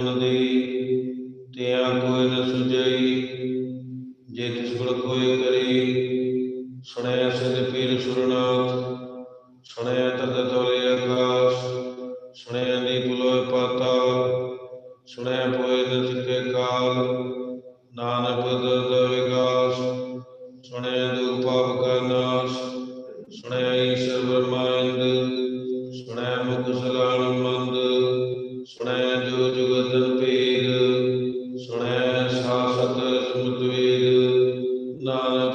ਦੇ ਤਿਆ ਕੋਈ ਨ ਸੁਜਈ ਜੇ ਤਿਸ ਕੋਲ ਕੋਈ ਕਰੇ 那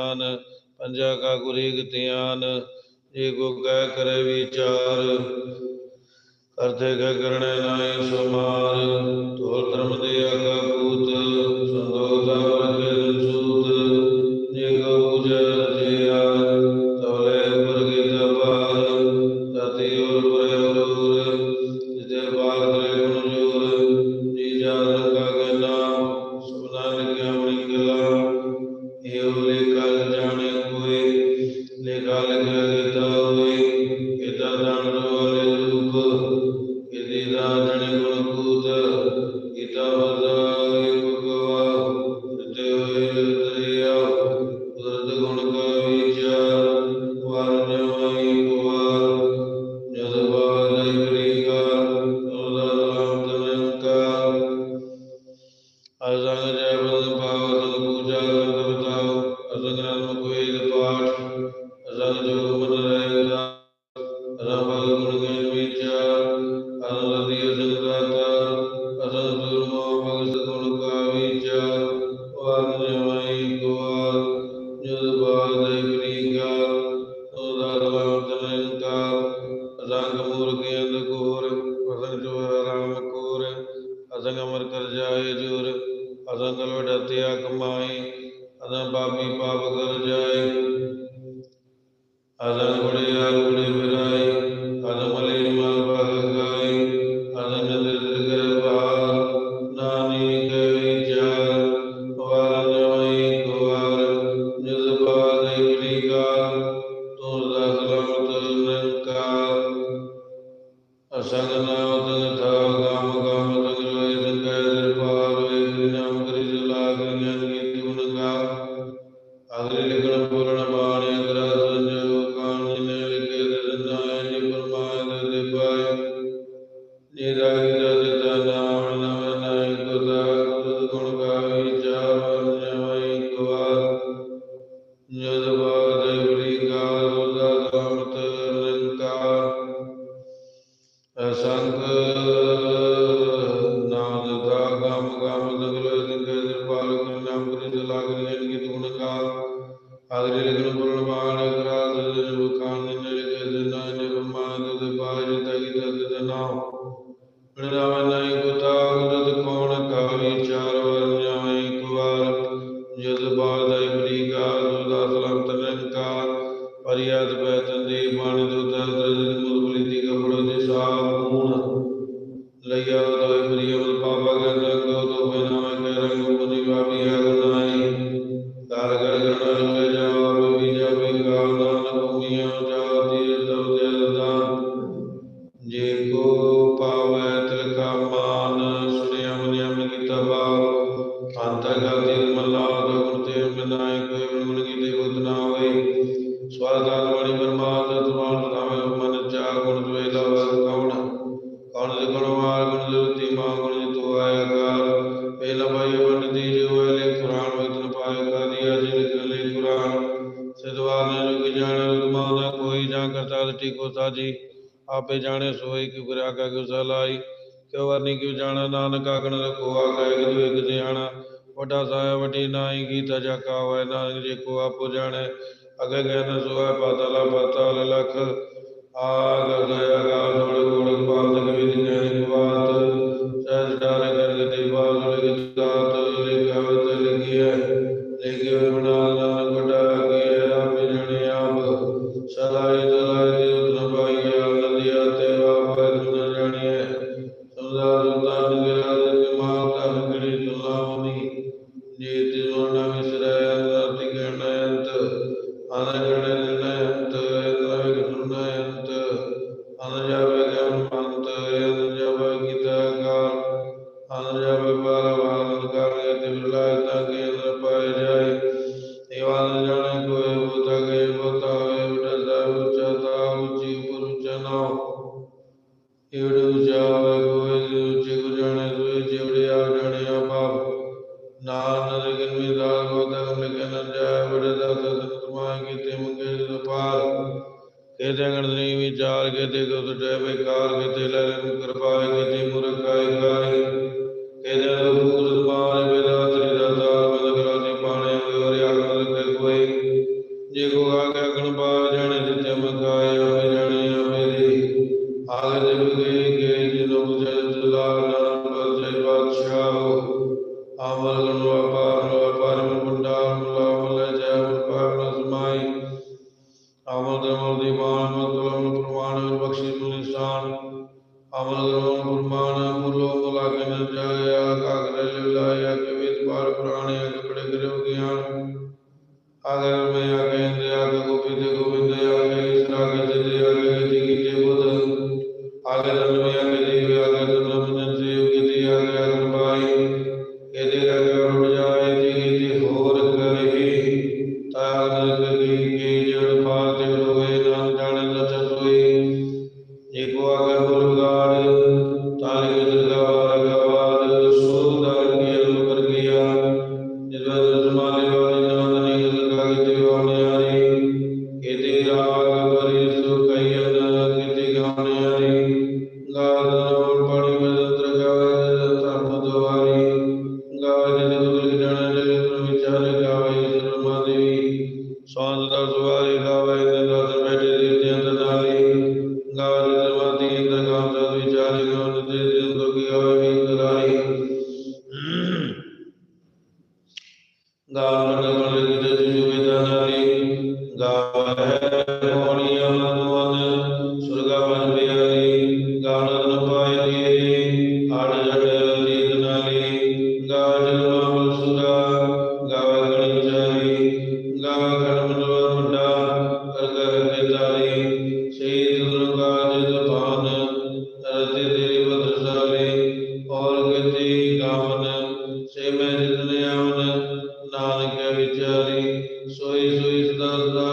ਗਿਆਨ, ਪੰਜਾ ਕਾ ਗੁਰੇ ਗਿਆਨ ਏ ਕੋ ਕਹਿ ਕਰੇ ਵਿਚਾਰ। ਕਰਤੇ ਕਹਿ ਕਰਨੇ ਨਾਏ ਸਮਾਰ ਤੋਰ ਧਰਮ ਦੇ ਆਗਾ ਕੂਤ Santo. ਸਿਦਵਾ ਮੈਂ ਰੁਕ ਜਾਣ ਰੁਕਮਾਉ ਨਾ ਕੋਈ ਜਾਂ ਕਰਤਾ ਟਿਕੋ ਸਾਜੀ। ਆਪੇ ਜਾਣੇ ਸੋਈ ਕਿ ਬੁਰਾ ਕਾ ਕਿਉ ਸਲਾਈ ਕਿਉ ਵਰਨੀ ਕਿਉ ਜਾਣਾ, ਨਾਨਕ ਆਗਣ ਰਖੋ, ਆਖੇ ਕਿ ਤੂੰ ਇੱਕ ਧਿਆਣਾ ਵੱਡਾ ਸਾਇਆ ਵਟੀ ਨਾਹੀ ਕੀਤਾ ਜਾ ਕਾਵੇ, ਨਾਨਕ ਜੇ ਕੋ ਆਪੋ ਜਾਣੇ। ਅਗੇ ਗਏ ਨਾ ਸੁਆ ਪਾਤਲਾ ਪਾਤਲ ਲਖ। ਆ ਗਏ ਗਾ ਥੋੜ ਕੋੜ ਪਾਤ ਕਵੀ ਵਿਚਾਰ ਕੇਤੇ ਦੁਤ ਟੈਵੇ ਕਾਰ ਕੇਤੇ ਲੈ ਲੈ ਕਿਰਪਾਏ ਕੇਤੇ ਮੁਰਕਾਏ ਕਾਏ ਕੇਦੇ ਰੂਰ ਪਾਏ ਬਿਦਾ ਤੇਰੇ ਦਾਤਾ ਬਦਗਰਾ ਦੀ ਪਾਣੇ ਹੋਰੇ ਆਖਰ ਕੇ ਕੋਈ। ਜੇ ਕੋ ਆਗੇ ਅਗਣ ਪਾਰ ਜਾਣੇ ਜਿਤੇ ਮਕਾਏ ਹੋਏ ਜਾਣੇ ਮੇਰੀ। ਆਗ ਜਗ ਗਏ ਗਏ ਜਿਨੋ ਬੁਝੇ ਤੁਲਾ ਨਾਮ ਬਰਜੇ ਬਾਦਸ਼ਾਹ ਆਮਲ ਨੂੰ ਅਪਾਰ ਨੂੰ ਅਪਾਰ ਮੁੰਡਾ ਮੁਲਾ ਮੁਲਾ ਜੈ ਮੁਲਾ ਮਸਮਾਈ ਆਮਲ Guru Guru da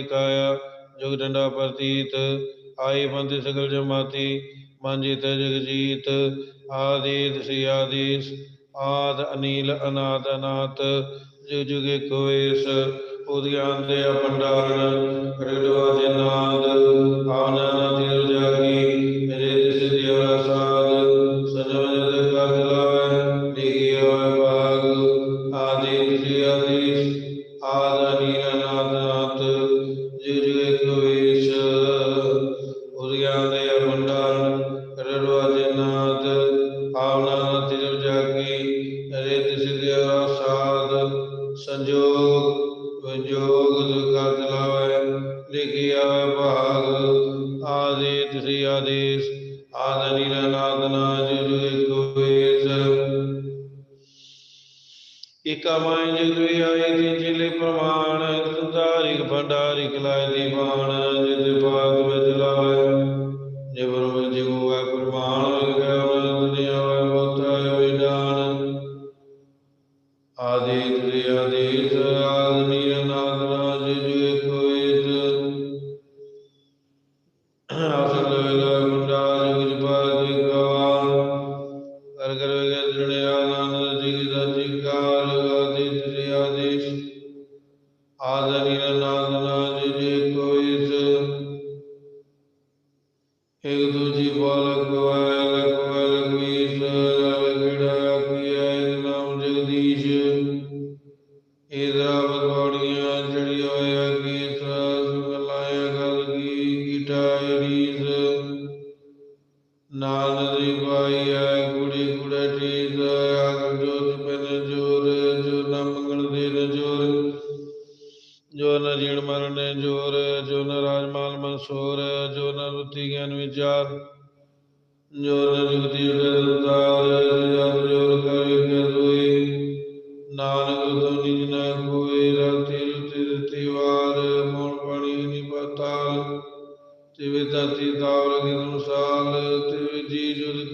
ਮਾਰੀ ਕਾਇਆ, ਜੁਗ ਡੰਡਾ ਪ੍ਰਤੀਤ, ਆਏ ਬੰਦੇ ਸਗਲ ਜਮਾਤੀ ਮਾਂਜੀ ਤੇ ਜਗਜੀਤ ਆਦੇਦ ਸੀ ਆਦੇਸ, ਆਦ ਅਨੀਲ ਅਨਾਦ ਅਨਾਤ, ਜੁਗ ਜੁਗੇ ਕੋਇਸ ਉਦਿਆਨ ਦੇ ਅਪੰਡਾਰਨ ਰਿਦਵਾ ਦੇ ਨਾਦ ਆਨੰਦ ਤਿਲ ਜਾਗੀ ਆਦੇਸ ਦੇ ਆਦੇਸ ਆਦਮੀ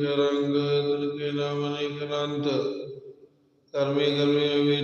ਰੰਗ ਤਿਲਕੇ ਨਾਮ ਨੇ ਕਰੰਤ। ਕਰਮੇ ਕਰਮੇ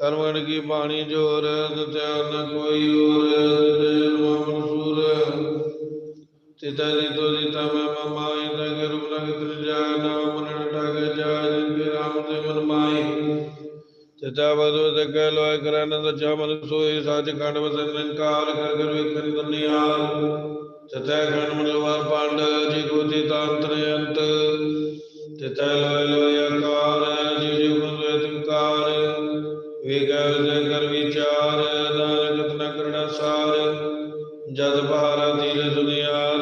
ਕਰਮਣ ਕੀ ਬਾਣੀ ਜੋਰ, ਤਿਤੈ ਨ ਕੋਈ ਹੋਰ ਦੇਵ ਮਨਸੂਰ ਤਿਤੈ ਦੀ ਤੋਰੀ ਤਮੈ ਮਮਾਈ, ਤੈ ਗੁਰੂ ਲਗ ਤ੍ਰਿਜਾ ਨਾਮ ਮਨਣ ਟਗ ਜਾਇ ਜਿਨ ਰਾਮ ਤੇ ਮਨ ਮਾਈ ਤਿਤੈ ਬਦੋ ਤੇ ਕਹਿ ਲੋਇ ਕਰਨ ਤ ਚਮਨ ਸੋਈ ਸੱਚ ਖੰਡ ਵਸਨ ਲੰਕਾਰ ਕਰ ਕਰ ਵੇਖਨ ਦੁਨੀਆ ਤਿਤੈ ਖੰਡ ਮਨ ਵਾਰ ਪਾਂਡ ਜੀ ਕੋ ਜੀ ਅੰਤ। ਤਿਤੈ ਲੋਇ ਜਦ ਭਾਰਤੀ ਰਸੁਦਿਆ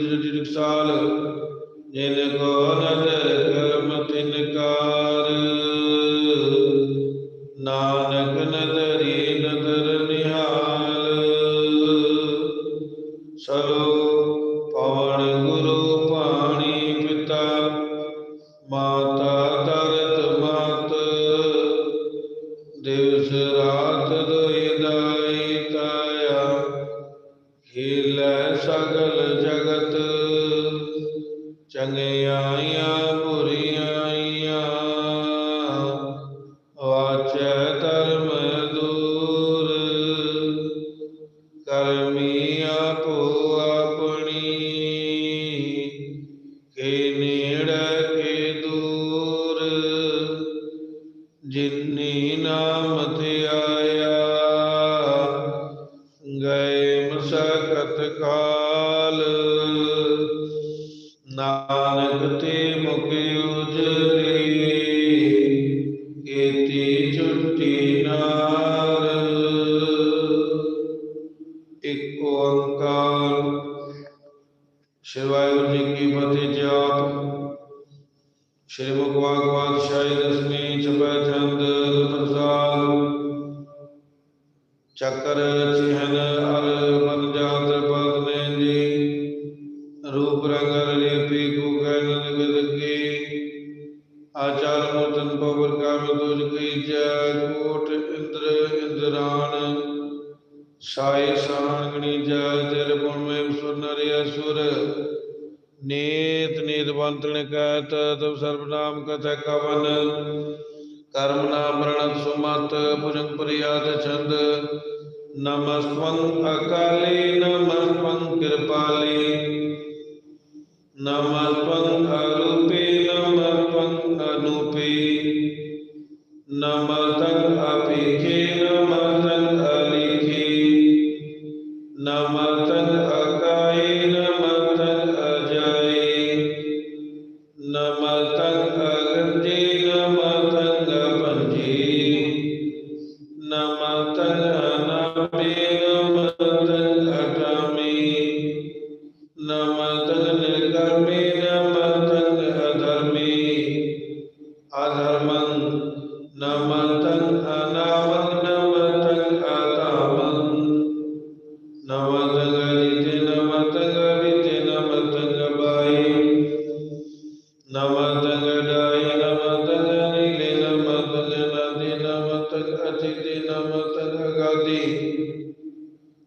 ਜੁਗ ਜੁਗ ਸਾਲ ਜਿਨ ਕੋ ਨ Shiva ਨੀਤ ਨੀਤ ਬੰਤਣ ਕਹਿਤ ਤਬ ਸਰਬ ਨਾਮ ਕਥੈ ਕਵਨ। ਕਰਮ ਨਾਮ ਰਣ ਸੁਮਤ ਭੁਜੰਗ ਪ੍ਰਿਆਦ ਛੰਦ। ਨਮਸਤਵੰ ਅਕਾਲੀ, ਨਮਸਤਵੰ ਕਿਰਪਾਲੀ। ਨਮਸਤਵੰ ਅਰੂਪੀ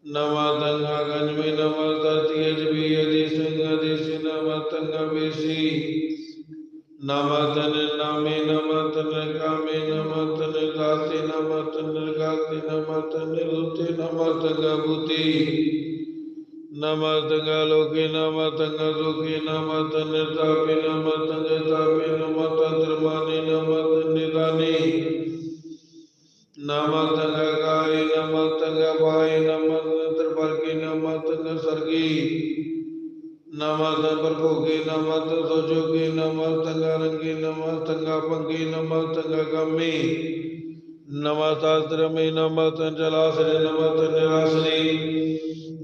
ਨਮਸਤੰ ਅਗੰਜਮੀ ਨਮਸਤੰ ਤੀਜਵੀ ਅਦੀ ਸਿੰਘ ਅਦੀ ਨਮਸਤੰ ਅਬੇਸੀ ਨਮਸਤਨ ਨਾਮੇ ਨਮਸਤਨ ਕਾਮੇ ਨਮਸਤਨ ਦਾਤੇ ਨਮਸਤਨ ਗਾਤੇ ਨਮਸਤਨ ਨਿਰੁਤੇ ਨਮਸਤਨ ਬੁਤੀ ਨਮਸਤਨ ਲੋਕੇ ਨਮਸਤਨ ਸੁਖੇ ਨਮਸਤਨ ਨਿਰਤਾਪੇ ਨਮਸਤਨ ਨਮਸਤੰ ਪ੍ਰਭੋਗੇ ਨਮਸਤੰ ਸੋਜੋਗੇ ਨਮਸਤੰ ਰੰਗੇ ਨਮਸਤੰ ਪੰਗੇ ਨਮਸਤੰ ਗੰਮੇ ਨਮਸਤੰਤਰਮੇ ਨਮਸਤੰ ਜਲਾਸਰੇ ਨਮਸਤੰ ਨਿਰਾਸਰੇ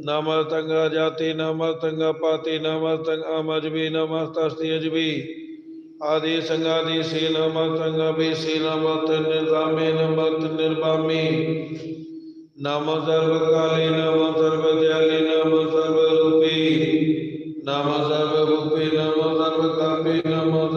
ਨਮਸਤੰ ਜਾਤੀ ਨਮਸਤੰ ਪਾਤੀ ਨਮਸਤੰ ਅਮਜਬੀ ਨਮਸਤਸਤੀ ਅਜਬੀ ਆਦਿ ਸੰਗਾਦੀ ਸੇ ਨਮਸਤੰ ਅਬੇਸੇ ਨਮਸਤੰ ਨਿਰਦਾਮੇ ਨਮਸਤੰ ਨਿਰਬਾਮੇ ਨਮੋ ਸਰਵ ਕਾਲੇ ਨਮੋ ਸਰਵ ਦਿਆਲੇ ਨਮੋ ਸਰਵ ਰੂਪੀ ਨਮੋ ਸਰਵ ਭੂਪੇ ਨਮ ਸਰਵ ਕਾਪੇ ਨਮੋ